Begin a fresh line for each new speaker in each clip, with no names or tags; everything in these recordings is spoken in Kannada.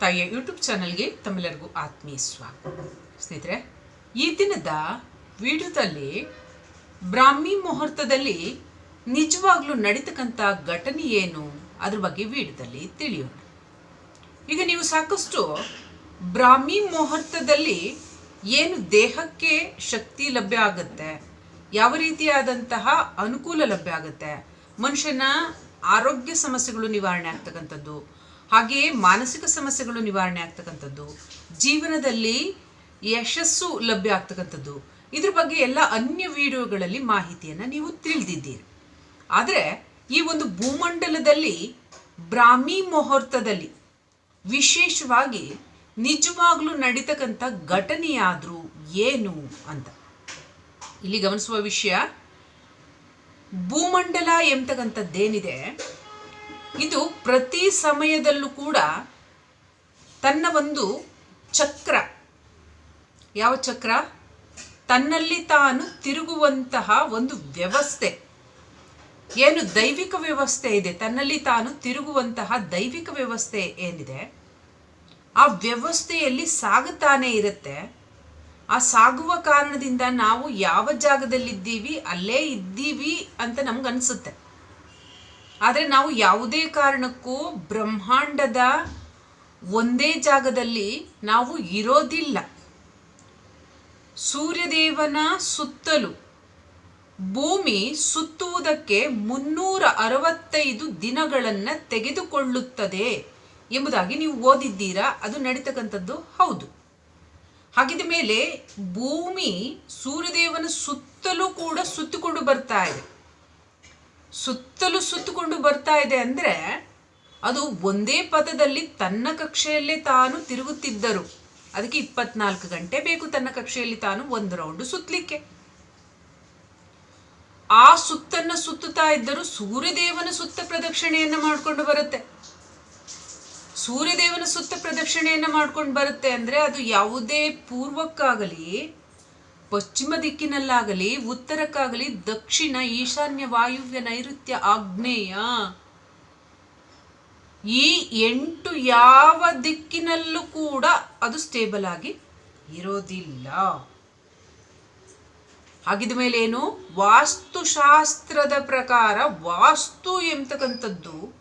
ತಾಯಿಯ ಯೂಟ್ಯೂಬ್ ಚಾನಲ್ಗೆ ತಮ್ಮೆಲ್ಲರಿಗೂ ಆತ್ಮೀಯ ಸ್ವಾಗತ. ಸ್ನೇಹಿತರೆ, ಈ ದಿನದ ವಿಡಿಯೋದಲ್ಲಿ ಬ್ರಾಹ್ಮಿ ಮುಹೂರ್ತದಲ್ಲಿ ನಿಜವಾಗ್ಲೂ ನಡೀತಕ್ಕಂಥ ಘಟನೆ ಏನು? ಅದ್ರ ಬಗ್ಗೆ ವಿಡಿಯೋದಲ್ಲಿ ತಿಳಿಯೋಣ. ಈಗ ನೀವು ಸಾಕಷ್ಟು ಬ್ರಾಹ್ಮಿ ಮುಹೂರ್ತದಲ್ಲಿ ಏನು ದೇಹಕ್ಕೆ ಶಕ್ತಿ ಲಭ್ಯ ಆಗುತ್ತೆ, ಯಾವ ರೀತಿಯಾದಂತಹ ಅನುಕೂಲ ಲಭ್ಯ ಆಗುತ್ತೆ, ಮನುಷ್ಯನ ಆರೋಗ್ಯ ಸಮಸ್ಯೆಗಳು ನಿವಾರಣೆ ಆಗ್ತಕ್ಕಂಥದ್ದು ಹಾಗೆಯೇ ಮಾನಸಿಕ ಸಮಸ್ಯೆಗಳು ನಿವಾರಣೆ ಆಗ್ತಕ್ಕಂಥದ್ದು, ಜೀವನದಲ್ಲಿ ಯಶಸ್ಸು ಲಭ್ಯ ಆಗ್ತಕ್ಕಂಥದ್ದು, ಇದ್ರ ಬಗ್ಗೆ ಎಲ್ಲ ಅನ್ಯ ವಿಡಿಯೋಗಳಲ್ಲಿ ಮಾಹಿತಿಯನ್ನು ನೀವು ತಿಳಿದಿದ್ದೀರಿ. ಆದರೆ ಈ ಒಂದು ಭೂಮಂಡಲದಲ್ಲಿ, ಬ್ರಾಹ್ಮಿ ಮುಹೂರ್ತದಲ್ಲಿ ವಿಶೇಷವಾಗಿ ನಿಜವಾಗ್ಲೂ ನಡೀತಕ್ಕಂಥ ಘಟನೆಯಾದರೂ ಏನು ಅಂತ. ಇಲ್ಲಿ ಗಮನಿಸುವ ವಿಷಯ, ಭೂಮಂಡಲ ಎಂಬತಕ್ಕಂಥದ್ದೇನಿದೆ ಇದು ಪ್ರತಿ ಸಮಯದಲ್ಲೂ ಕೂಡ ತನ್ನ ಒಂದು ಚಕ್ರ. ಯಾವ ಚಕ್ರ? ತನ್ನಲ್ಲಿ ತಾನು ತಿರುಗುವಂತಹ ಒಂದು ವ್ಯವಸ್ಥೆ. ಏನು ದೈವಿಕ ವ್ಯವಸ್ಥೆ ಇದೆ? ತನ್ನಲ್ಲಿ ತಾನು ತಿರುಗುವಂತಹ ದೈವಿಕ ವ್ಯವಸ್ಥೆ ಏನಿದೆ? ಆ ವ್ಯವಸ್ಥೆಯಲ್ಲಿ ಸಾಗುತ್ತಾನೆ ಇರುತ್ತೆ. ಆ ಸಾಗುವ ಕಾರಣದಿಂದ ನಾವು ಯಾವ ಜಾಗದಲ್ಲಿದ್ದೀವಿ, ಅಲ್ಲೇ ಇದ್ದೀವಿ ಅಂತ ನಮ್ಗೆ ಅನಿಸುತ್ತೆ. ಆದರೆ ನಾವು ಯಾವುದೇ ಕಾರಣಕ್ಕೂ ಬ್ರಹ್ಮಾಂಡದ ಒಂದೇ ಜಾಗದಲ್ಲಿ ನಾವು ಇರೋದಿಲ್ಲ. ಸೂರ್ಯದೇವನ ಸುತ್ತಲೂ, ಭೂಮಿ ಸುತ್ತುವುದಕ್ಕೆ ಮುನ್ನೂರ ಅರವತ್ತೈದು ದಿನಗಳನ್ನು ತೆಗೆದುಕೊಳ್ಳುತ್ತದೆ ಎಂಬುದಾಗಿ ನೀವು ಓದಿದ್ದೀರಾ? ಅದು ನಡೀತಕ್ಕಂಥದ್ದು ಹೌದು. ಹಾಗಿದ ಮೇಲೆ ಭೂಮಿ ಸೂರ್ಯದೇವನ ಸುತ್ತಲೂ ಕೂಡ ಸುತ್ತಿಕೊಂಡು ಬರ್ತಾ ಇದೆ. ಸುತ್ತಲೂ ಸುತ್ತಕೊಂಡು ಬರ್ತಾ ಇದೆ ಅಂದರೆ ಅದು ಒಂದೇ ಪದದಲ್ಲಿ ತನ್ನ ಕಕ್ಷೆಯಲ್ಲೇ ತಾನು ತಿರುಗುತ್ತಿದ್ದರು. ಅದಕ್ಕೆ ಇಪ್ಪತ್ನಾಲ್ಕು ಗಂಟೆ ಬೇಕು ತನ್ನ ಕಕ್ಷೆಯಲ್ಲಿ ತಾನು ಒಂದು ರೌಂಡ್ ಸುತ್ತಲಿಕ್ಕೆ ಆ ಸುತ್ತನ್ನು ಸುತ್ತುತ್ತಾ ಇದ್ದರೂ ಸೂರ್ಯದೇವನ ಸುತ್ತ ಪ್ರದಕ್ಷಿಣೆಯನ್ನು ಮಾಡಿಕೊಂಡು ಬರುತ್ತೆ. ಸೂರ್ಯದೇವನ ಸುತ್ತ ಪ್ರದಕ್ಷಿಣೆಯನ್ನು ಮಾಡ್ಕೊಂಡು ಬರುತ್ತೆ ಅಂದರೆ ಅದು ಯಾವುದೇ ಪೂರ್ವಕ್ಕಾಗಲಿ ಪಶ್ಚಿಮ ದಿಕ್ಕಿನಲ್ಲಾಗಲಿ, ಉತ್ತರಕ್ಕಾಗಲಿ ದಕ್ಷಿಣ ಈಶಾನ್ಯ ವಾಯುವ್ಯ ನೈಋತ್ಯ ಆಗ್ನೇಯ. ಈ ಎಂಟು ಯಾವ ದಿಕ್ಕಿನಲ್ಲೂ ಕೂಡ ಅದು ಸ್ಟೇಬಲ್ ಆಗಿ ಇರೋದಿಲ್ಲ. ಹಾಗಿದ ಮೇಲೆ ಏನು? ವಾಸ್ತುಶಾಸ್ತ್ರದ ಪ್ರಕಾರ ವಾಸ್ತು ಎಂಬತಕ್ಕಂಥದ್ದು,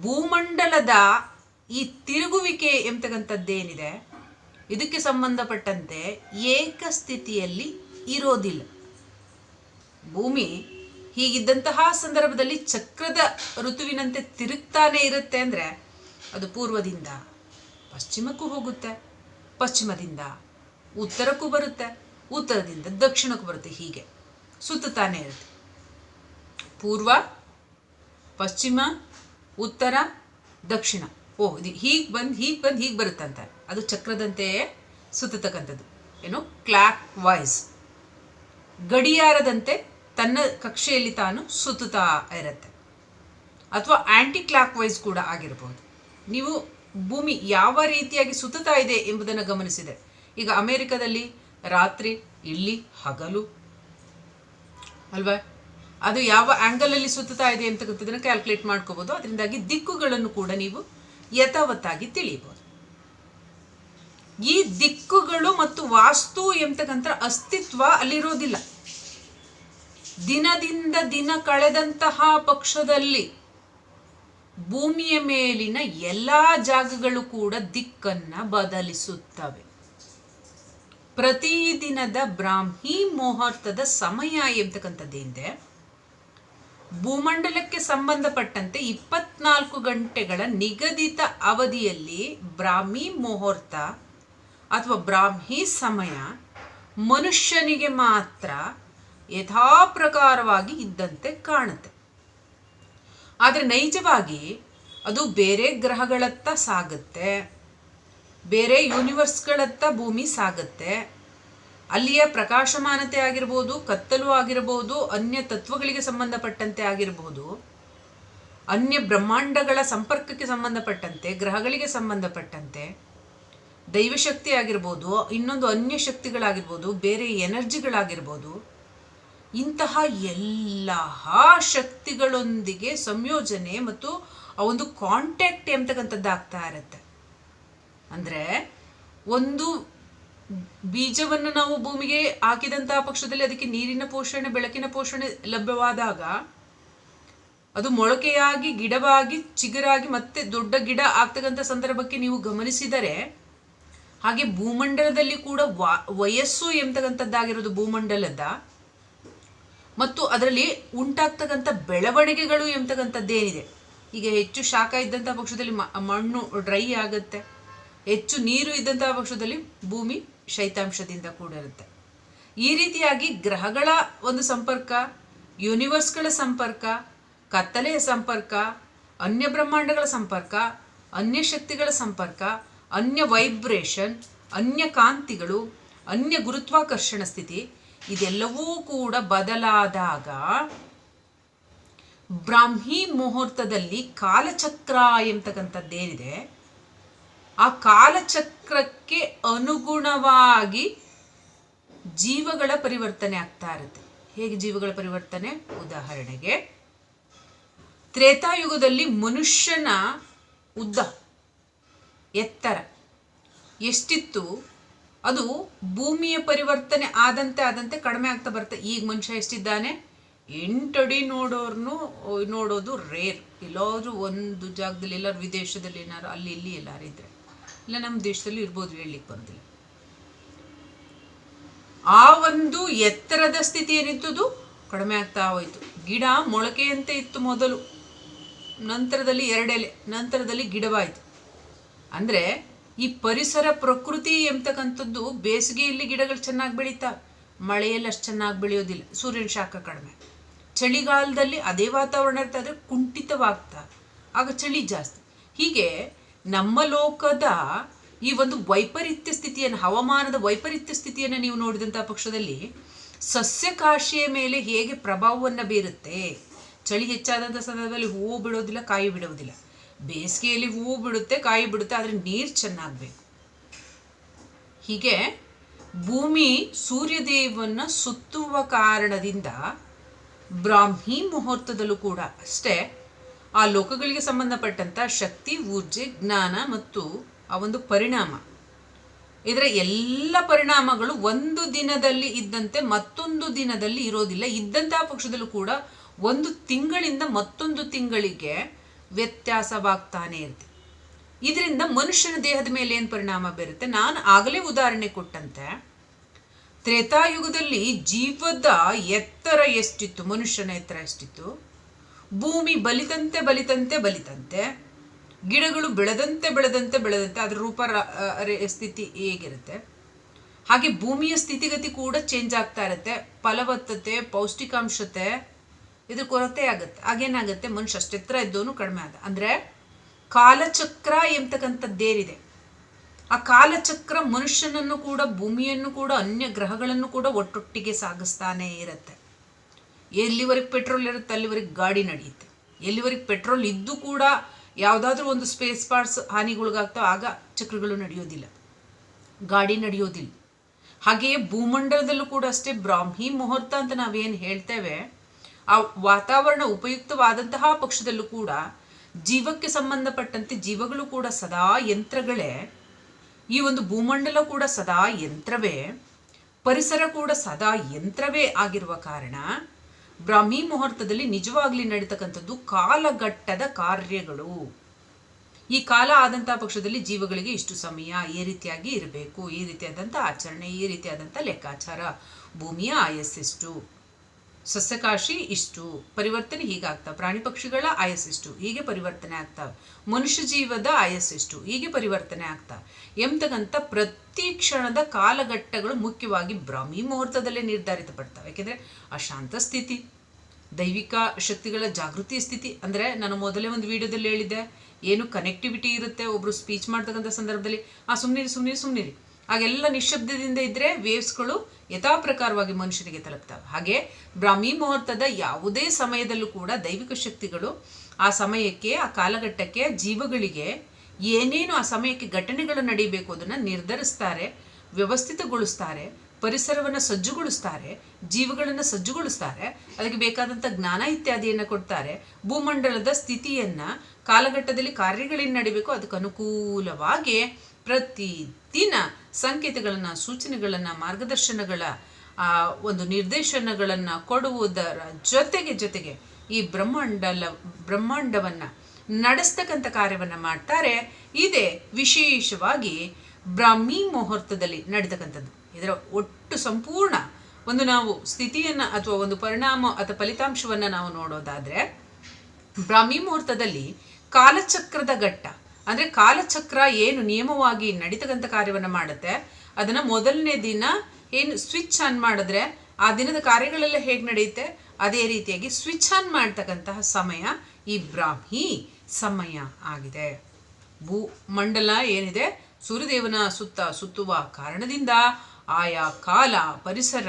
ಭೂಮಂಡಲದ ಈ ತಿರುಗುವಿಕೆ ಎಂಬತಕ್ಕಂಥದ್ದೇನಿದೆ? ಇದಕ್ಕೆ ಸಂಬಂಧಪಟ್ಟಂತೆ ಏಕಸ್ಥಿತಿಯಲ್ಲಿ ಇರೋದಿಲ್ಲ. ಭೂಮಿ ಹೀಗಿದ್ದಂತಹ ಸಂದರ್ಭದಲ್ಲಿ ಚಕ್ರದ ಋತುವಿನಂತೆ ತಿರುಗ್ತಾನೆ ಇರುತ್ತೆ ಅಂದರೆ ಅದು ಪೂರ್ವದಿಂದ ಪಶ್ಚಿಮಕ್ಕೂ ಹೋಗುತ್ತೆ, ಪಶ್ಚಿಮದಿಂದ ಉತ್ತರಕ್ಕೂ ಬರುತ್ತೆ, ಉತ್ತರದಿಂದ ದಕ್ಷಿಣಕ್ಕೂ ಬರುತ್ತೆ, ಹೀಗೆ ಸುತ್ತಾನೆ ಇರುತ್ತೆ. ಪೂರ್ವ, ಪಶ್ಚಿಮ, ಉತ್ತರ, ದಕ್ಷಿಣ. ಓ ಇದು ಹೀಗೆ ಬಂದು ಹೀಗೆ ಬಂದು, ಹೀಗೆ ಬರುತ್ತಂತೆ. ಅದು ಚಕ್ರದಂತೆಯೇ ಸುತ್ತತಕ್ಕಂಥದ್ದು. ಏನು? Clock wise. ಗಡಿಯಾರದಂತೆ ತನ್ನ ಕಕ್ಷೆಯಲ್ಲಿ ತಾನು ಸುತ್ತುತ್ತಾ ಇರುತ್ತೆ. ಅಥವಾ ಆ್ಯಂಟಿ ಕ್ಲಾಕ್ ವೈಸ್ ಕೂಡ ಆಗಿರಬಹುದು ನೀವು ಭೂಮಿ ಯಾವ ರೀತಿಯಾಗಿ ಸುತ್ತುತ್ತಾ ಇದೆ ಎಂಬುದನ್ನು ಗಮನಿಸಿದೆ. ಈಗ ಅಮೇರಿಕದಲ್ಲಿ ರಾತ್ರಿ, ಇಲ್ಲಿ ಹಗಲು. ಅಲ್ವಾ? ಅದು ಯಾವ ಆ್ಯಂಗಲಲ್ಲಿ ಸುತ್ತುತ್ತಾ ಇದೆ ಅಂತಕ್ಕಂಥದ್ದನ್ನು ಕ್ಯಾಲ್ಕುಲೇಟ್ ಮಾಡ್ಕೋಬೋದು. ಅದರಿಂದಾಗಿ ದಿಕ್ಕುಗಳನ್ನು ಕೂಡ ನೀವು ಯಥಾವತ್ತಾಗಿ ತಿಳಿಯಬಹುದು. ಈ ದಿಕ್ಕುಗಳು ಮತ್ತು ವಾಸ್ತು ಎಂಬತಕ್ಕಂಥ ಅಸ್ತಿತ್ವ ಅಲ್ಲಿರೋದಿಲ್ಲ. ದಿನದಿಂದ ದಿನ ಕಳೆದಂತಹ ಪಕ್ಷದಲ್ಲಿ ಭೂಮಿಯ ಮೇಲಿನ ಎಲ್ಲ ಜಾಗಗಳು ಕೂಡ ದಿಕ್ಕನ್ನ ಬದಲಿಸುತ್ತವೆ. ಪ್ರತಿದಿನದ ಬ್ರಾಹ್ಮಿ ಮುಹೂರ್ತದ ಸಮಯ ಎಂಬತಕ್ಕಂಥದ್ದೇನಿದೆ ಭೂಮಂಡಲಕ್ಕೆ ಸಂಬಂಧಪಟ್ಟಂತೆ ಇಪ್ಪತ್ನಾಲ್ಕು ಗಂಟೆಗಳ ನಿಗದಿತ ಅವಧಿಯಲ್ಲಿ ಬ್ರಾಹ್ಮಿ ಮುಹೂರ್ತ ಅಥವಾ ಬ್ರಾಹ್ಮಿ ಸಮಯ ಮನುಷ್ಯನಿಗೆ ಮಾತ್ರ ಯಥಾಪ್ರಕಾರವಾಗಿ ಇದ್ದಂತೆ ಕಾಣುತ್ತೆ. ಆದರೆ ನೈಜವಾಗಿ ಅದು ಬೇರೆ ಗ್ರಹಗಳತ್ತ ಸಾಗುತ್ತೆ, ಬೇರೆ ಯೂನಿವರ್ಸ್ಗಳತ್ತ ಭೂಮಿ ಸಾಗುತ್ತೆ. ಅಲ್ಲಿಯ ಪ್ರಕಾಶಮಾನತೆ ಆಗಿರ್ಬೋದು, ಕತ್ತಲು ಆಗಿರಬಹುದು ಅನ್ಯ ತತ್ವಗಳಿಗೆ ಸಂಬಂಧಪಟ್ಟಂತೆ ಆಗಿರಬಹುದು ಅನ್ಯ ಬ್ರಹ್ಮಾಂಡಗಳ ಸಂಪರ್ಕಕ್ಕೆ ಸಂಬಂಧಪಟ್ಟಂತೆ, ಗ್ರಹಗಳಿಗೆ ಸಂಬಂಧಪಟ್ಟಂತೆ ದೈವಶಕ್ತಿ ಆಗಿರ್ಬೋದು, ಇನ್ನೊಂದು ಅನ್ಯ ಶಕ್ತಿಗಳಾಗಿರ್ಬೋದು, ಬೇರೆ ಎನರ್ಜಿಗಳಾಗಿರ್ಬೋದು, ಇಂತಹ ಎಲ್ಲ ಶಕ್ತಿಗಳೊಂದಿಗೆ ಸಂಯೋಜನೆ ಮತ್ತು ಆ ಒಂದು ಕಾಂಟ್ಯಾಕ್ಟ್ ಎಂಬತಕ್ಕಂಥದ್ದು ಆಗ್ತಾ ಇರುತ್ತೆ. ಅಂದರೆ ಒಂದು ಬೀಜವನ್ನು ನಾವು ಭೂಮಿಗೆ ಹಾಕಿದಂತಹ ಪಕ್ಷದಲ್ಲಿ ಅದಕ್ಕೆ ನೀರಿನ ಪೋಷಣೆ, ಬೆಳಕಿನ ಪೋಷಣೆ ಲಭ್ಯವಾದಾಗ ಅದು ಮೊಳಕೆಯಾಗಿ, ಗಿಡವಾಗಿ, ಚಿಗುರಾಗಿ, ಮತ್ತೆ ದೊಡ್ಡ ಗಿಡ ಆಗ್ತಕ್ಕಂಥ ಸಂದರ್ಭಕ್ಕೆ ನೀವು ಗಮನಿಸಿದರೆ ಹಾಗೆ ಭೂಮಂಡಲದಲ್ಲಿ ಕೂಡ ವಯಸ್ಸು ಎಂಬತಕ್ಕಂಥದ್ದಾಗಿರೋದು ಭೂಮಂಡಲದ ಮತ್ತು ಅದರಲ್ಲಿ ಉಂಟಾಗ್ತಕ್ಕಂಥ ಬೆಳವಣಿಗೆಗಳು ಎಂಬತಕ್ಕಂಥದ್ದೇನಿದೆ ಈಗ ಹೆಚ್ಚು ಶಾಖ ಇದ್ದಂಥ ಪಕ್ಷದಲ್ಲಿ ಮಣ್ಣು ಡ್ರೈ ಆಗುತ್ತೆ. ಹೆಚ್ಚು ನೀರು ಇದ್ದಂತಹ ಪಕ್ಷದಲ್ಲಿ ಭೂಮಿ ಶೈತಾಂಶದಿಂದ ಕೂಡಿರುತ್ತೆ. ಈ ರೀತಿಯಾಗಿ ಗ್ರಹಗಳ ಒಂದು ಸಂಪರ್ಕ, ಯೂನಿವರ್ಸ್ಗಳ ಸಂಪರ್ಕ, ಕತ್ತಲೆಯ ಸಂಪರ್ಕ, ಅನ್ಯ ಬ್ರಹ್ಮಾಂಡಗಳ ಸಂಪರ್ಕ, ಅನ್ಯ ಶಕ್ತಿಗಳ ಸಂಪರ್ಕ, ಅನ್ಯ ವೈಬ್ರೇಷನ್, ಅನ್ಯ ಕಾಂತಿಗಳು, ಅನ್ಯ ಗುರುತ್ವಾಕರ್ಷಣ ಸ್ಥಿತಿ ಇದೆಲ್ಲವೂ ಕೂಡ ಬದಲಾದಾಗ ಬ್ರಾಹ್ಮಿ ಮುಹೂರ್ತದಲ್ಲಿ ಕಾಲಚಕ್ರ ಎಂಬತಕ್ಕಂಥದ್ದೇನಿದೆ ಆ ಕಾಲಚಕ್ರಕ್ಕೆ ಅನುಗುಣವಾಗಿ ಜೀವಗಳ ಪರಿವರ್ತನೆ ಆಗ್ತಾ ಇರುತ್ತೆ. ಹೇಗೆ ಜೀವಗಳ ಪರಿವರ್ತನೆ? ಉದಾಹರಣೆಗೆ, ತ್ರೇತಾಯುಗದಲ್ಲಿ ಮನುಷ್ಯನ ಉದ್ದ, ಎತ್ತರ ಎಷ್ಟಿತ್ತು? ಅದು ಭೂಮಿಯ ಪರಿವರ್ತನೆ ಆದಂತೆ ಆದಂತೆ ಕಡಿಮೆ ಆಗ್ತಾ ಬರುತ್ತೆ. ಈಗ ಮನುಷ್ಯ ಎಷ್ಟಿದ್ದಾನೆ? ಎಂಟಡಿ ನೋಡೋರ್ನು, ನೋಡೋದು ರೇರ್. ಎಲ್ಲಾದ್ರೂ ಒಂದು ಜಾಗದಲ್ಲಿ ಎಲ್ಲರೂ ವಿದೇಶದಲ್ಲಿ ಏನಾರು ಅಲ್ಲಿ, ಇಲ್ಲಿ ಎಲ್ಲಾರು ಇದ್ರೆ. ಇಲ್ಲ, ನಮ್ಮ ದೇಶದಲ್ಲಿ ಇರ್ಬೋದು ಹೇಳಲಿಕ್ಕೆ ಬಂದಿಲ್ಲ ಆ ಒಂದು ಎತ್ತರದ ಸ್ಥಿತಿ ಏನಿತ್ತದು? ಕಡಿಮೆ ಆಗ್ತಾ ಹೋಯಿತು. ಗಿಡ ಮೊಳಕೆಯಂತೆ ಇತ್ತು ಮೊದಲು. ನಂತರದಲ್ಲಿ ಎರಡೆಲೆ ನಂತರದಲ್ಲಿ ಗಿಡವಾಯಿತು. ಅಂದರೆ ಈ ಪರಿಸರ ಪ್ರಕೃತಿ ಎಂಬತಕ್ಕಂಥದ್ದು ಬೇಸಿಗೆಯಲ್ಲಿ ಗಿಡಗಳು ಚೆನ್ನಾಗಿ ಬೆಳೀತಾವೆ ಮಳೆಯಲ್ಲಿ ಅಷ್ಟು ಚೆನ್ನಾಗಿ ಬೆಳೆಯೋದಿಲ್ಲ, ಸೂರ್ಯನ ಶಾಖ ಕಡಿಮೆ. ಚಳಿಗಾಲದಲ್ಲಿ ಅದೇ ವಾತಾವರಣ ಇರ್ತಾ ಇದ್ರೆ ಕುಂಠಿತವಾಗ್ತಾ, ಆಗ ಚಳಿ ಜಾಸ್ತಿ. ಹೀಗೆ ನಮ್ಮ ಲೋಕದ ಈ ಒಂದು ವೈಪರೀತ್ಯ ಸ್ಥಿತಿಯನ್ನು, ಹವಾಮಾನದ ವೈಪರೀತ್ಯ ಸ್ಥಿತಿಯನ್ನು ನೀವು ನೋಡಿದಂಥ ಪಕ್ಷದಲ್ಲಿ ಸಸ್ಯಕಾಶಿಯ ಮೇಲೆ ಹೇಗೆ ಪ್ರಭಾವವನ್ನು ಬೀರುತ್ತೆ? ಚಳಿ ಹೆಚ್ಚಾದಂಥ ಸಂದರ್ಭದಲ್ಲಿ ಹೂವು ಬಿಡೋದಿಲ್ಲ, ಕಾಯಿ ಬಿಡೋದಿಲ್ಲ. ಬೇಸಿಗೆಯಲ್ಲಿ ಹೂವು ಬಿಡುತ್ತೆ, ಕಾಯಿ ಬಿಡುತ್ತೆ, ಆದರೆ ನೀರು ಚೆನ್ನಾಗಬೇಕು. ಹೀಗೆ ಭೂಮಿ ಸೂರ್ಯದೇವನ ಸುತ್ತುವ ಕಾರಣದಿಂದ ಬ್ರಾಹ್ಮಿ ಮುಹೂರ್ತದಲ್ಲೂ ಕೂಡ ಅಷ್ಟೇ ಆ ಲೋಕಗಳಿಗೆ ಸಂಬಂಧಪಟ್ಟಂಥ ಶಕ್ತಿ, ಊರ್ಜೆ, ಜ್ಞಾನ ಮತ್ತು ಆ ಒಂದು ಪರಿಣಾಮ. ಇದರ ಎಲ್ಲ ಪರಿಣಾಮಗಳು ಒಂದು ದಿನದಲ್ಲಿ ಇದ್ದಂತೆ ಮತ್ತೊಂದು ದಿನದಲ್ಲಿ ಇರೋದಿಲ್ಲ. ಇದ್ದಂತಹ ಪಕ್ಷದಲ್ಲೂ ಕೂಡ ಒಂದು ತಿಂಗಳಿಂದ ಮತ್ತೊಂದು ತಿಂಗಳಿಗೆ ವ್ಯತ್ಯಾಸವಾಗ್ತಾನೆ ಇರುತ್ತೆ. ಇದರಿಂದ ಮನುಷ್ಯನ ದೇಹದ ಮೇಲೆ ಏನು ಪರಿಣಾಮ ಬೀರುತ್ತೆ? ನಾನು ಆಗಲೇ ಉದಾಹರಣೆ ಕೊಟ್ಟಂತೆ, ತ್ರೇತಾಯುಗದಲ್ಲಿ ಜೀವದ ಎತ್ತರ ಎಷ್ಟಿತ್ತು? ಮನುಷ್ಯನ ಎತ್ತರ ಎಷ್ಟಿತ್ತು? ಭೂಮಿ ಬಲಿತಂತೆ ಬಲಿತಂತೆ ಬಲಿತಂತೆ, ಗಿಡಗಳು ಬೆಳೆದಂತೆ ಬೆಳೆದಂತೆ ಬೆಳೆದಂತೆ ಅದರ ರೂಪ ಸ್ಥಿತಿ ಹೇಗಿರುತ್ತೆ? ಹಾಗೆ ಭೂಮಿಯ ಸ್ಥಿತಿಗತಿ ಕೂಡ ಚೇಂಜ್ ಆಗ್ತಾ ಇರುತ್ತೆ. ಫಲವತ್ತತೆ, ಪೌಷ್ಟಿಕಾಂಶತೆ ಇದ್ರ ಕೊರತೆ ಆಗುತ್ತೆ. ಹಾಗೇನಾಗುತ್ತೆ? ಮನುಷ್ಯ ಅಷ್ಟೆತ್ರ ಇದ್ದವನು ಕಡಿಮೆ ಆದ. ಅಂದರೆ ಕಾಲಚಕ್ರ ಎಂಬತಕ್ಕಂಥದ್ದೇನಿದೆ ಆ ಕಾಲಚಕ್ರ ಮನುಷ್ಯನನ್ನು ಕೂಡ, ಭೂಮಿಯನ್ನು ಕೂಡ, ಅನ್ಯ ಗ್ರಹಗಳನ್ನು ಕೂಡ ಒಟ್ಟೊಟ್ಟಿಗೆ ಸಾಗಿಸ್ತಾನೇ ಇರುತ್ತೆ. ಎಲ್ಲಿವರೆಗೆ ಪೆಟ್ರೋಲ್ ಇರುತ್ತೆ, ಅಲ್ಲಿವರೆಗೆ ಗಾಡಿ ನಡೆಯುತ್ತೆ. ಎಲ್ಲಿವರೆಗೆ ಪೆಟ್ರೋಲ್ ಇದ್ದು ಕೂಡ ಯಾವುದಾದ್ರೂ ಒಂದು ಸ್ಪೇಸ್ ಪಾರ್ಟ್ಸ್ ಹಾನಿಗೊಳಗಾಗ್ತಾವೆ ಆಗ ಚಕ್ರಗಳು ನಡೆಯೋದಿಲ್ಲ. ಗಾಡಿ ನಡೆಯೋದಿಲ್ಲ. ಹಾಗೆಯೇ ಭೂಮಂಡಲದಲ್ಲೂ ಕೂಡ ಅಷ್ಟೇ ಬ್ರಾಹ್ಮಿ ಮುಹೂರ್ತ ಅಂತ ನಾವೇನು ಹೇಳ್ತೇವೆ, ಆ ವಾತಾವರಣ ಉಪಯುಕ್ತವಾದಂತಹ ಪಕ್ಷದಲ್ಲೂ ಕೂಡ ಜೀವಕ್ಕೆ ಸಂಬಂಧಪಟ್ಟಂತೆ ಜೀವಗಳು ಕೂಡ ಸದಾ ಯಂತ್ರಗಳೇ. ಈ ಒಂದು ಭೂಮಂಡಲ ಕೂಡ ಸದಾ ಯಂತ್ರವೇ. ಪರಿಸರ ಕೂಡ ಸದಾ ಯಂತ್ರವೇ ಆಗಿರುವ ಕಾರಣ ಬ್ರಾಹ್ಮಿ ಮುಹೂರ್ತದಲ್ಲಿ ನಿಜವಾಗ್ಲಿ ನಡೀತಕ್ಕಂಥದ್ದು ಕಾಲಘಟ್ಟದ ಕಾರ್ಯಗಳು. ಈ ಕಾಲ ಆದಂಥ ಪಕ್ಷದಲ್ಲಿ ಜೀವಗಳಿಗೆ ಇಷ್ಟು ಸಮಯ ಈ ರೀತಿಯಾಗಿ ಇರಬೇಕು. ಈ ರೀತಿಯಾದಂಥ ಆಚರಣೆ, ಈ ರೀತಿಯಾದಂಥ ಲೆಕ್ಕಾಚಾರ. ಭೂಮಿಯ ಆಯಸ್ಸೆಷ್ಟು? ಸಸ್ಯಕಾಶಿ ಇಷ್ಟು, ಪರಿವರ್ತನೆ ಹೀಗಾಗ್ತಾವೆ. ಪ್ರಾಣಿ ಪಕ್ಷಿಗಳ ಆಯಸ್ಸಿಷ್ಟು ಹೀಗೆ ಪರಿವರ್ತನೆ ಆಗ್ತಾವೆ. ಮನುಷ್ಯ ಜೀವದ ಆಯಸ್ಸಿಷ್ಟು ಹೀಗೆ ಪರಿವರ್ತನೆ ಆಗ್ತಾ ಎಂಬತಕ್ಕಂಥ ಪ್ರತಿ ಕ್ಷಣದ ಕಾಲಘಟ್ಟಗಳು ಮುಖ್ಯವಾಗಿ ಬ್ರಾಹ್ಮಿ ಮುಹೂರ್ತದಲ್ಲೇ ನಿರ್ಧಾರಿತಪಡ್ತವೆ ಯಾಕೆಂದರೆ ಅಶಾಂತ ಸ್ಥಿತಿ, ದೈವಿಕ ಶಕ್ತಿಗಳ ಜಾಗೃತಿ ಸ್ಥಿತಿ. ಅಂದರೆ ನಾನು ಮೊದಲೇ ಒಂದು ವಿಡಿಯೋದಲ್ಲಿ ಹೇಳಿದ್ದೆ, ಏನು ಕನೆಕ್ಟಿವಿಟಿ ಇರುತ್ತೆ ಒಬ್ಬರು ಸ್ಪೀಚ್ ಮಾಡ್ತಕ್ಕಂಥ ಸಂದರ್ಭದಲ್ಲಿ. ಆ ಸುಮ್ಮನಿರಿ ಸುಮ್ಮನಿರಿ ಸುಮ್ಮನಿರಿ ಹಾಗೆಲ್ಲ ನಿಶಬ್ದದಿಂದ ಇದ್ದರೆ ವೇವ್ಸ್ಗಳು ಯಥಾಪ್ರಕಾರವಾಗಿ ಮನುಷ್ಯರಿಗೆ ಮನುಷ್ಯನಿಗೆ ತಲುಪ್ತವೆ. ಹಾಗೆ ಬ್ರಾಹ್ಮಿ ಮುಹೂರ್ತದ ಯಾವುದೇ ಸಮಯದಲ್ಲೂ ಕೂಡ ದೈವಿಕ ಶಕ್ತಿಗಳು ಆ ಸಮಯಕ್ಕೆ, ಆ ಕಾಲಘಟ್ಟಕ್ಕೆ ಜೀವಗಳಿಗೆ ಏನೇನು ಆ ಸಮಯಕ್ಕೆ ಘಟನೆಗಳು ನಡೀಬೇಕು ಅದನ್ನು ನಿರ್ಧರಿಸ್ತಾರೆ, ವ್ಯವಸ್ಥಿತಗೊಳಿಸ್ತಾರೆ, ಪರಿಸರವನ್ನು ಸಜ್ಜುಗೊಳಿಸ್ತಾರೆ, ಜೀವಗಳನ್ನು ಸಜ್ಜುಗೊಳಿಸ್ತಾರೆ, ಅದಕ್ಕೆ ಬೇಕಾದಂಥ ಜ್ಞಾನ ಇತ್ಯಾದಿಯನ್ನು ಕೊಡ್ತಾರೆ, ಭೂಮಂಡಲದ ಸ್ಥಿತಿಯನ್ನು, ಕಾಲಘಟ್ಟದಲ್ಲಿ ಕಾರ್ಯಗಳೇನು ನಡಿಬೇಕು ಅದಕ್ಕೆ ಅನುಕೂಲವಾಗಿ ಪ್ರತಿದಿನ ಸಂಕೇತಗಳನ್ನು, ಸೂಚನೆಗಳನ್ನು, ಮಾರ್ಗದರ್ಶನಗಳ ಒಂದು ನಿರ್ದೇಶನಗಳನ್ನು ಕೊಡುವುದರ ಜೊತೆಗೆ ಜೊತೆಗೆ ಈ ಬ್ರಹ್ಮಾಂಡಲ ಬ್ರಹ್ಮಾಂಡವನ್ನು ನಡೆಸ್ತಕ್ಕಂಥ ಕಾರ್ಯವನ್ನು ಮಾಡ್ತಾರೆ. ಇದೇ ವಿಶೇಷವಾಗಿ ಬ್ರಾಹ್ಮಿ ಮುಹೂರ್ತದಲ್ಲಿ ನಡೆತಕ್ಕಂಥದ್ದು. ಇದರ ಒಟ್ಟು ಸಂಪೂರ್ಣ ಒಂದು ನಾವು ಸ್ಥಿತಿಯನ್ನು ಅಥವಾ ಒಂದು ಪರಿಣಾಮ ಅಥವಾ ಫಲಿತಾಂಶವನ್ನು ನಾವು ನೋಡೋದಾದರೆ ಬ್ರಾಹ್ಮಿ ಮುಹೂರ್ತದಲ್ಲಿ ಕಾಲಚಕ್ರದ ಘಟ್ಟ ಅಂದರೆ ಕಾಲಚಕ್ರ ಏನು ನಿಯಮವಾಗಿ ನಡೀತಕ್ಕಂಥ ಕಾರ್ಯವನ್ನು ಮಾಡುತ್ತೆ, ಅದನ್ನು ಮೊದಲನೇ ದಿನ ಏನು ಸ್ವಿಚ್ ಆನ್ ಮಾಡಿದ್ರೆ ಆ ದಿನದ ಕಾರ್ಯಗಳೆಲ್ಲ ಹೇಗೆ ನಡೆಯುತ್ತೆ? ಅದೇ ರೀತಿಯಾಗಿ ಸ್ವಿಚ್ ಆನ್ ಮಾಡ್ತಕ್ಕಂತಹ ಸಮಯ ಈ ಬ್ರಾಹ್ಮಿ ಸಮಯ ಆಗಿದೆ. ಭೂ ಮಂಡಲ ಏನಿದೆ? ಸೂರ್ಯದೇವನ ಸುತ್ತ ಸುತ್ತುವ ಕಾರಣದಿಂದ ಆಯಾ ಕಾಲ, ಪರಿಸರ,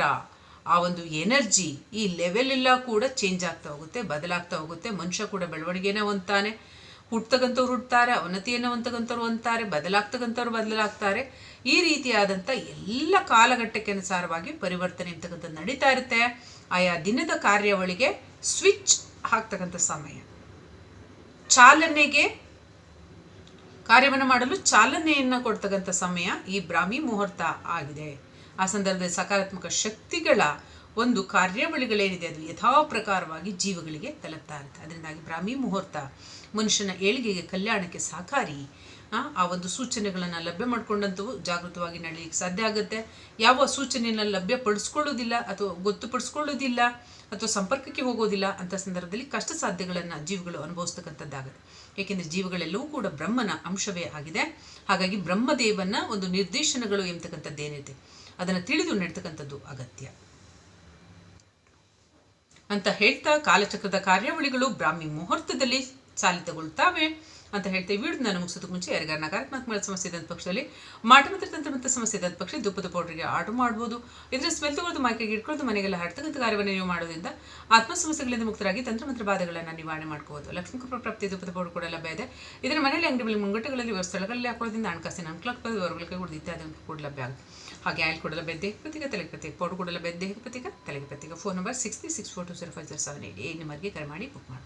ಆ ಒಂದು ಎನರ್ಜಿ ಈ ಲೆವೆಲ್ ಎಲ್ಲ ಕೂಡ ಚೇಂಜ್ ಆಗ್ತಾ ಹೋಗುತ್ತೆ, ಬದಲಾಗ್ತಾ ಹೋಗುತ್ತೆ. ಮನುಷ್ಯ ಕೂಡ ಬೆಳವಣಿಗೆನ ಹೊಂದ್ತಾನೆ. ಹುಟ್ಟತಕ್ಕಂಥವ್ರು ಹುಡ್ತಾರೆ ಅವನತಿಯನ್ನು ಹೊಂತಕ್ಕಂಥವ್ರು ಹೊಂತಾರೆ ಬದಲಾಗ್ತಕ್ಕಂಥವ್ರು ಬದಲಾಗ್ತಾರೆ. ಈ ರೀತಿಯಾದಂಥ ಎಲ್ಲ ಕಾಲಘಟ್ಟಕ್ಕೆ ಅನುಸಾರವಾಗಿ ಪರಿವರ್ತನೆ ಅಂತಕ್ಕಂಥದ್ದು ನಡೀತಾ ಇರುತ್ತೆ. ಆಯಾ ದಿನದ ಕಾರ್ಯಾವಳಿಗೆ ಸ್ವಿಚ್ ಹಾಕ್ತಕ್ಕಂಥ ಸಮಯ. ಚಾಲನೆಗೆ ಕಾರ್ಯವನ್ನು ಮಾಡಲು ಚಾಲನೆಯನ್ನು ಕೊಡ್ತಕ್ಕಂಥ ಸಮಯ ಈ ಬ್ರಾಹ್ಮಿ ಮುಹೂರ್ತ ಆಗಿದೆ. ಆ ಸಂದರ್ಭದಲ್ಲಿ ಸಕಾರಾತ್ಮಕ ಶಕ್ತಿಗಳ ಒಂದು ಕಾರ್ಯಾವಳಿಗಳೇನಿದೆ, ಅದು ಯಥಾಪ್ರಕಾರವಾಗಿ ಜೀವಗಳಿಗೆ ತಲುಪ್ತಾ ಇರುತ್ತೆ. ಅದರಿಂದಾಗಿ ಬ್ರಾಹ್ಮಿ ಮುಹೂರ್ತ ಮನುಷ್ಯನ ಏಳಿಗೆಗೆ ಕಲ್ಯಾಣಕ್ಕೆ ಸಹಕಾರಿ ಆ, ಒಂದು ಸೂಚನೆಗಳನ್ನು ಲಭ್ಯ ಮಾಡಿಕೊಂಡಂಥವು ಜಾಗೃತವಾಗಿ ನಡೆಯಲಿಕ್ಕೆ ಸಾಧ್ಯ ಆಗುತ್ತೆ. ಯಾವ ಸೂಚನೆಯನ್ನು ಲಭ್ಯಪಡಿಸ್ಕೊಳ್ಳೋದಿಲ್ಲ ಅಥವಾ ಗೊತ್ತುಪಡಿಸ್ಕೊಳ್ಳೋದಿಲ್ಲ ಅಥವಾ ಸಂಪರ್ಕಕ್ಕೆ ಹೋಗೋದಿಲ್ಲ ಅಂತ ಸಂದರ್ಭದಲ್ಲಿ ಕಷ್ಟ ಸಾಧ್ಯಗಳನ್ನು ಜೀವಿಗಳು ಅನುಭವಿಸ್ತಕ್ಕಂಥದ್ದಾಗುತ್ತೆ. ಏಕೆಂದರೆ ಜೀವಗಳೆಲ್ಲವೂ ಕೂಡ ಬ್ರಹ್ಮನ ಅಂಶವೇ ಆಗಿದೆ. ಹಾಗಾಗಿ ಬ್ರಹ್ಮದೇವನ ಒಂದು ನಿರ್ದೇಶನಗಳು ಎಂಬತಕ್ಕಂಥದ್ದು ಏನಿದೆ ಅದನ್ನು ತಿಳಿದು ನಡೆತಕ್ಕಂಥದ್ದು ಅಗತ್ಯ. ಅಂತ ಹೇಳ್ತಾ ಕಾಲಚಕ್ರದ ಕಾರ್ಯಾವಳಿಗಳು ಬ್ರಾಹ್ಮಿ ಮುಹೂರ್ತದಲ್ಲಿ चालिత కొలుతావే ಅಂತ ಹೇಳ್ತೀವಿ ನಾನು ಮುಗಿಸೋದಕ್ಕೆ ಮುಂಚೆ ಯಾರಿಗಾರ ನಕಾರಾತ್ಮಕ ಸಮಸ್ಯೆ ಇದ್ದಂಥ ಪಕ್ಷದಲ್ಲಿ ಮಾಟ ಮತ್ತು ತಂತ್ರಮಂತ್ರ ಸಮಸ್ಯೆ ಇದ್ದಂಥ ಪಕ್ಷ ದುಪ್ಪದ ಪೌಡ್ರಿಗೆ ಆರ್ಡರ್ ಮಾಡ್ಬೋದು. ಇದರ ಸ್ಮೆಲ್ ತಗೊಳ್ಳೋದು ಮೈಕಿಗೆ ಇಟ್ಕೊಳ್ಳೋದು ಮನೆಗೆಲ್ಲ ಹರಡ್ತಕ್ಕಂಥ ಕಾರ್ಯವನ್ನು ನೀವು ಮಾಡೋದ್ರಿಂದ ಆತ್ಮ ಸಮಸ್ಯೆಗಳಿಂದ ಮುಕ್ತರಾಗಿ ತಂತ್ರಮಂತ್ರ ಬಾಧೆಗಳನ್ನು ನಿವಾರಣೆ ಮಾಡ್ಕೋಬೋದು. ಲಕ್ಷ್ಮೀ ಕೃಪ ಪ್ರಾಪ್ತಿ ದುಪ್ಪದ ಪೌಡರ್ ಕೂಡ ಲಭ್ಯ ಇದೆ. ಇದರ ಮನೆಯಲ್ಲಿ ಅಂಗಡಿಗಳಲ್ಲಿ ಮುಂಗಟ್ಟುಗಳಲ್ಲಿ ಸ್ಥಳಗಳಲ್ಲಿ ಹಾಕೋದ್ರಿಂದ ಹಣಕಾಸಿನ ಅನುಕೂಲಕ್ಕೆ ಹೊರಗಡೆ ಕೂಡ ಇತ್ಯಾದಿ ಕೂಡ ಲಭ್ಯ ಆಗುತ್ತೆ. ಹಾಗೆ ಆಯಿಲ್ ಕೊಡಲ ಬೆದ್ದೆ ಪ್ರತಿಕ ತಲೆಗೆ ಪ್ರತ್ಯೇಕ ಪೌಡರ್ ಕೊಡಲ ಬೆದ್ದೆ ಪ್ರತಿಕ ತಲೆಗೆ ಪ್ರತ್ಯೇಕ phone number six three six four two zero five zero seven eight ಈ ನಂಬರ್ಗೆ ಕರೆ ಮಾಡಿ ಬುಕ್ ಮಾಡಿ.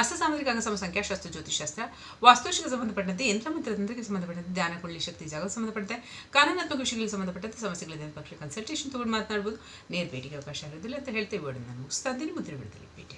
ಅಸ್ತ ಸಾಮುದ್ರಿಕ ಅಂಗ ಸಂಖ್ಯಾಶಾಸ್ತ್ರ ಜ್ಯೋತಿಷಾಸ್ತ್ರ ವಾಸ್ತುಶಿಗೆ ಸಂಬಂಧಪಟ್ಟಂತೆ ಯಂತ್ರ ಮಂತ್ರ ತಂತ್ರಕ್ಕೆ ಸಂಬಂಧಪಟ್ಟಂತೆ ಧ್ಯಾನ ಕೊಳ್ಳಿ ಶಕ್ತಿ, ಜಾಗಕ್ಕೆ ಸಂಬಂಧಪಟ್ಟಂತೆ, ಕಾನೂನಾತ್ಮಕ ವಿಷಯಗಳಿಗೆ ಸಂಬಂಧಪಟ್ಟಂತೆ ಸಮಸ್ಯೆಗಳಿದೆ ಪಕ್ಷ ಕನ್ಸಲ್ಟೇಷನ್ ತಗೊಂಡು ಮಾತನಾಡ್ಬೋದು. ನೇರ ಭೇಟಿಗೆ ಅವಕಾಶ ಇರೋದಿಲ್ಲ ಅಂತ ಹೇಳ್ತೇವೆ ನಾನು ಮುಗಿಸ್ತಾ ಇದ್ದೀನಿ. ಮುಂದಿನ ಬಿಡ್ತೀನಿ ಭೇಟಿ